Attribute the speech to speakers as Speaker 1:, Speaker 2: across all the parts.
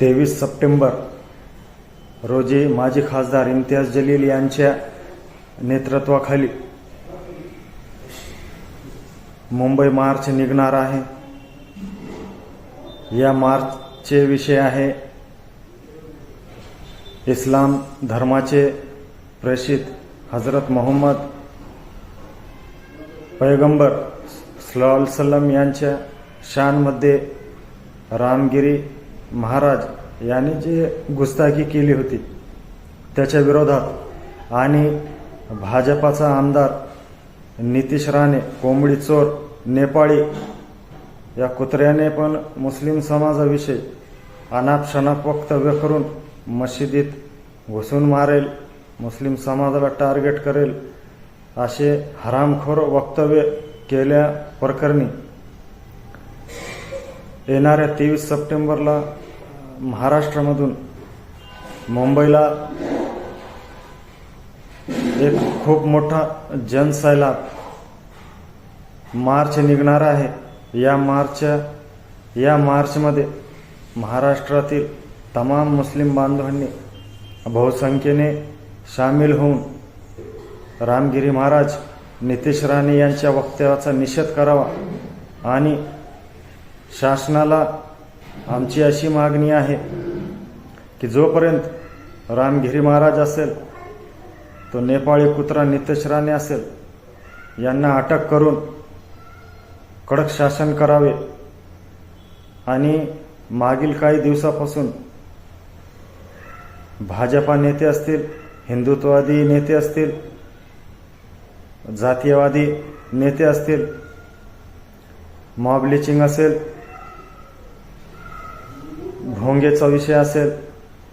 Speaker 1: तेवीस सप्टेंबर रोजी माजी खासदार इम्तियाज जलील यांच्या नेतृत्वाखाली मुंबई मार्च निघणार आहे. या मार्चचे विषय आहे इस्लाम धर्माचे प्रेषित हजरत मोहम्मद पैगंबर सल्लम यांच्या शानमध्ये रामगिरी महाराज यांनी जी गुस्ताखी केली होती त्याच्या विरोधात आणि भाजपाचा आमदार नितीश राणे कोंबडी चोर नेपाळी या कुत्र्याने पण मुस्लिम समाजाविषयी अनाप शनाप वक्तव्य करून मशिदीत घुसून मारेल मुस्लिम समाजाला टार्गेट करेल असे हरामखोर वक्तव्य केल्या प्रकरणी येणाऱ्या तेवीस सप्टेंबरला महाराष्ट्रामधून मुंबईला एक खूप मोठा जनसैलाब मार्च निघणार आहे. या मार्च या मार्चमध्ये महाराष्ट्रातील तमाम मुस्लिम बांधवांनी बहुसंख्येने सामील होऊन रामगिरी महाराज नितीश राणे यांच्या वक्तव्याचा निषेध करावा आणि शासनाला आमची अशी मागणी आहे की जोपर्यंत रामगिरी महाराज असेल तो नेपाळी कुत्रा नितेश राणे असेल यांना अटक करून कडक शासन करावे आणि मागील काही दिवसापासून भाजपा नेते असतील हिंदुत्ववादी नेते असतील जातीयवादी नेते असतील मॉब लिचिंग असेल भोंगेचा विषय असेल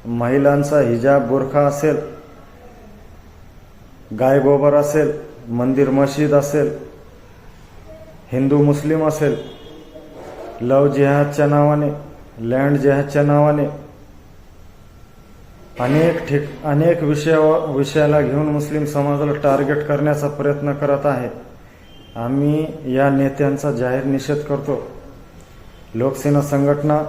Speaker 1: महिलांचा हिजाब बुरखा असेल गाय गोबर असेल मंदिर मशीद असेल हिंदू मुस्लिम असेल लव जिहादच्या नावाने लँड जिहादच्या नावाने अनेक ठिक अनेक विषया विषयाला घेऊन मुस्लिम समाजाला टार्गेट करण्याचा प्रयत्न करत आहे. आम्ही या नेत्यांचा जाहीर निषेध करतो. लोकसेना संघटना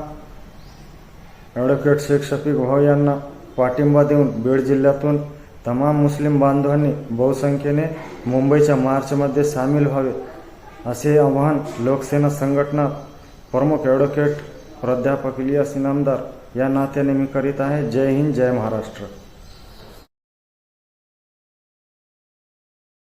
Speaker 1: ॲडव्होकेट शेख शफीक भाऊ यांना पाठिंबा देऊन बीड जिल्ह्यातून तमाम मुस्लिम बांधवांनी बहुसंख्येने मुंबईच्या मार्चमध्ये सामील व्हावे असे आवाहन लोकसेना संघटना प्रमुख ॲडव्होकेट प्राध्यापक इलियास इनामदार या नात्याने मी करीत आहे. जय हिंद जय महाराष्ट्र.